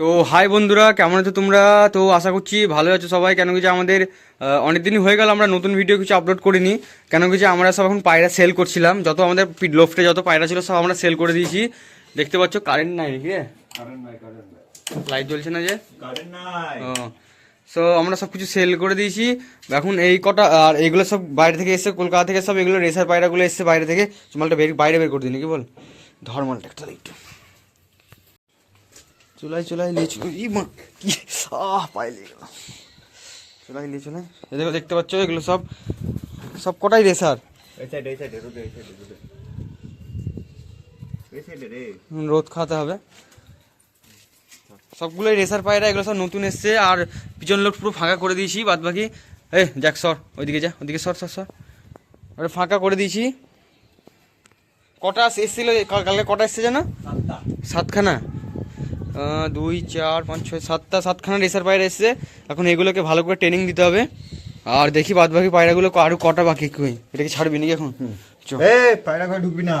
তো হাই বন্ধুরা কেমন আছো তোমরা? তো আশা করছি ভালো আছো সবাই। কেন কিছু আমাদের অনেক দিনই হয়ে গেল আমরা নতুন ভিডিও কিছু আপলোড করিনি। কেন কিছু আমরা সব এখন পায়রা সেল করছিলাম। যত আমাদের লোফটে যত পায়রা ছিল সব আমরা সেল করে দিয়েছি। দেখতে পাচ্ছ কারেন্ট নাই নাকি লাইট জ্বলছে না যে? কারেন্ট নাই। ও সো আমরা সব কিছু সেল করে দিয়েছি। এখন এই কটা আর এইগুলো সব বাইরে থেকে এসে কলকাতা থেকে সব এগুলো রেসার পায়রাগুলো এসছে বাইরে থেকে। মালটা বের বাইরে বের করে দিই নাকি বল? ধর মালটা একটা একটু। চুলাই চুলাই চুলাই। ই মা কি? আহ পায়ে লেগে গেল চুলাই। লিয়ে চুলাই এদিকে দেখতে পাচ্ছ এগুলো সব? সব কটাই রেসার রোদে এই সাইডে রোদে। এই সাইডে রে। রোদ খাওয়াতে হবে। সবগুলোই রেসার পায়রা এগুলো সব নতুন এসছে। আর পিছন লোক পুরো ফাঁকা করে দিয়েছি বাদ বাকি এ যাক সর ওইদিকে যা ওইদিকে সর সর সর। ওটা ফাঁকা করে দিয়েছি। কটা এসেছিল? কালকে কটা এসছে জানো? সাতটা। সাতখানা। দুই চার পাঁচ ছয় সাতটা সাতখানা রেসার পায়রা এসছে। এখন এগুলোকে ভালো করে ট্রেনিং দিতে হবে। আর দেখি বাদ বাকি পায়রাগুলো আরও কটা বাকি কই এটাকে ছাড়বি নাকি এখন? পায়রা ঘরে ঢুকবি না।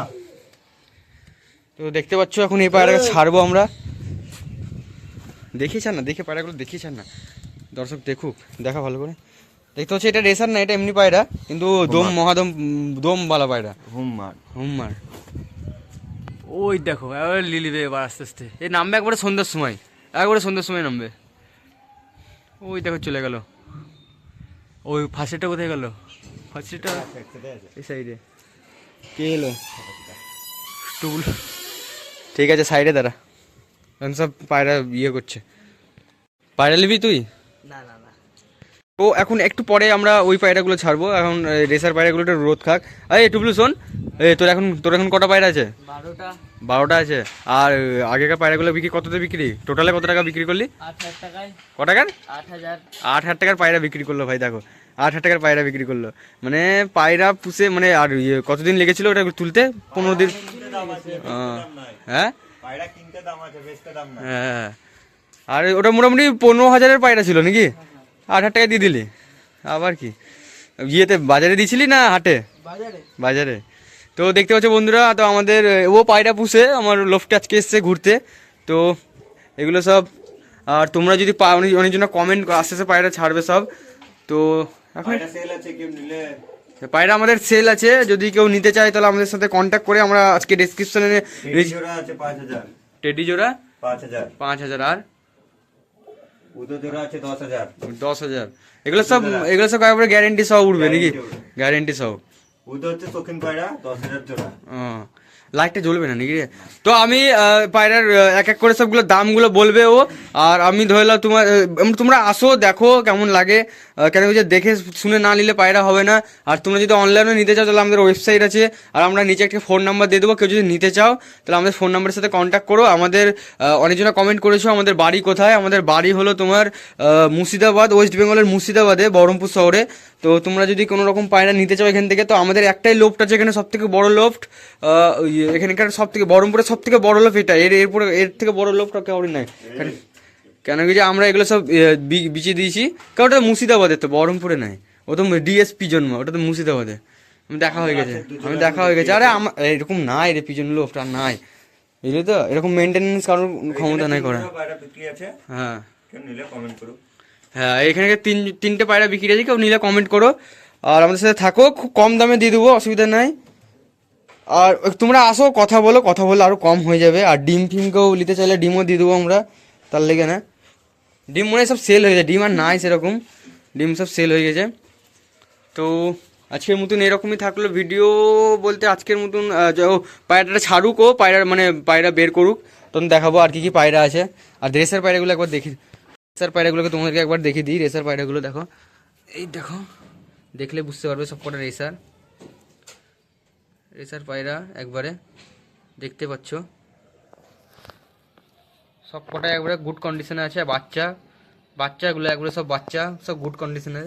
তো দেখতে পাচ্ছ এখন এই পায়রাকে ছাড়বো আমরা। দেখিয়েছেন না দেখে পায়রাগুলো দেখিয়েছেন না। দর্শক দেখুক দেখা ভালো করে। দেখতে পাচ্ছি এটা রেসার না এটা এমনি পায়রা কিন্তু দম মহাদম উম, দম বালা পায়রা। হুম মার হুম্মার। ওই দেখো এবার লিলিবে এবার আস্তে আস্তে। এই নামবে একবারে সন্ধ্যার সময় একবারে সন্ধ্যার সময় নামবে। ওই দেখো চলে গেল। ওই ফার্স্টটা কোথায় গেল? ফার্স্টটা এই সাইডে কে এলো? টুবুল। ঠিক আছে সাইডে দাঁড়া। এখন সব পায়রা ইয়ে করছে। পায়রা নিবি তুই? না না। তো এখন একটু পরে আমরা ওই পায়রাগুলো ছাড়বো। এখন রেসার পায়রাগুলো একটু রোদ খাক। এই টুবলু শোন। এই তোর এখন তোর এখন কটা পায়রা আছে? বারোটা। বারোটা আছে? আর আগেকার পায়রাগুলো বিক্রি কততে বিক্রি? টোটালে কত টাকা বিক্রি করলি? ক টাকার? আট হাজার। আট হাজার টাকার পায়রা বিক্রি করল ভাই দেখো। আট হাজার টাকার পায়রা বিক্রি করল। মানে পায়রা পুষে মানে আর ইয়ে কতদিন লেগেছিল ওটা তুলতে? পনেরো দিন। হ্যাঁ? পায়রা কিনতে দাম আছে বেচতে দাম নাই। হ্যাঁ। আর ওটা মোটামুটি পনেরো হাজারের পায়রা ছিল নাকি? আট হাজার টাকা দিয়ে দিলি? আবার কি? ইয়েতে বাজারে দিয়েছিলি না হাটে? বাজারে। বাজারে। তো দেখতে পাচ্ছ বন্ধুরা তো আমাদের ও পায়রা পুষে আমার লোফটে আজকে এসছে ঘুরতে। তো এগুলো সব আর তোমরা যদি অনেক- অনেকজন কমেন্ট আস্তে আস্তে পায়রা ছাড়বে সব। তো এখন পায়রা আমাদের সেল আছে যদি কেউ নিতে চায় তাহলে আমাদের সাথে কন্ট্যাক্ট করে আমরা আজকে ডিসক্রিপশনে টেডি জোড়া পাঁচ হাজার। টেডি জোড়া? পাঁচ হাজার। আর দশ হাজার। দশ হাজার। এগুলো সব এগুলো সব একবারে গ্যারেন্টি সহ উঠবে নাকি। গ্যারেন্টি সহ। উদয় হচ্ছে দশ হাজার জোড়া। লাইটটা জ্বলবে না নাকি? তো আমি পায়রার এক এক করে সবগুলো দামগুলো বলবে ও। আর আমি ধরলাম তোমার তোমরা আসো, দেখো কেমন লাগে। কেন যে দেখে শুনে না নিলে পায়রা হবে না। আর তোমরা যদি অনলাইনে নিতে চাও, তাহলে আমাদের ওয়েবসাইট আছে। আর আমরা নিচে একটা ফোন নাম্বার দিয়ে দেবো, কেউ যদি নিতে চাও, তাহলে আমাদের ফোন নাম্বারের সাথে কন্ট্যাক্ট করো। আমাদের অনেকজনা কমেন্ট করেছ, আমাদের বাড়ি কোথায়? আমাদের বাড়ি হলো তোমার মুর্শিদাবাদ ওয়েস্ট বেঙ্গলের মুর্শিদাবাদে, বহরমপুর শহরে। তো তোমরা যদি কোনো রকম পায়রা নিতে চাও এখান থেকে, তো আমাদের একটাই লোফট আছে, এখানে সব থেকে বড় লোফট এখানকার সব থেকে বহরমপুরের সব থেকে বড় লোফট এটা। এর এরপরে এর থেকে বড় লোভটা কাউরি নাই। কেন- কি যে আমরা এগুলো সব আহ, বি- বিচিয়ে দিয়েছি। কারণ ওটা মুর্শিদাবাদে তো বহরমপুরে নাই। ও তো ডিএসপি জন্ম ওটা তো মুর্শিদাবাদে। আমি দেখা হয়ে গেছে আমি দেখা হয়ে গেছে। আরে আমার এরকম নাই রে পিছন লোভটা নাই। বুঝলি তো? এরকম মেনটেনেন্স কারোর ক্ষমতা নাই করা হ্যাঁ। হ্যাঁ এখানে তিন তিনটে পায়রা বিক্রি আছে কেউ নিলে কমেন্ট করো। আর আমাদের সাথে থাকো খুব কম দামে দিয়ে দেবো অসুবিধা নাই। আর তোমরা আসো, কথা বলো, কথা বললে আরও কম হয়ে যাবে। আর ডিম ফিমকেও নিতে চাইলে ডিমও দিয়ে দেবো আমরা, তার লেগে না। ডিম মনে সব সেল হয়ে যায় ডিম আর নাই সেরকম। ডিম সব সেল হয়ে গেছে। তো আজকের মতন এরকমই থাকল ভিডিও বলতে আজকের মতন পায়রাটা ছাড়ুক ও, পায়রা মানে পায়রা বের করুক, তখন দেখাবো আর কি কি পায়রা আছে। আর রেসের পায়রাগুলো একবার দেখি, রেসার পায়রাগুলোকে তোমাদেরকে একবার দেখিয়ে দিই, রেসার পায়রাগুলো দেখো। এই দেখো, দেখলে বুঝতে পারবে সব কটা রেসার। রেসার পায়রা, একবারে দেখতে পাচ্ছ। সব কটা একবারে গুড কন্ডিশনে আছে, বাচ্চা, বাচ্চাগুলো একবারে সব বাচ্চা, সব গুড কন্ডিশনে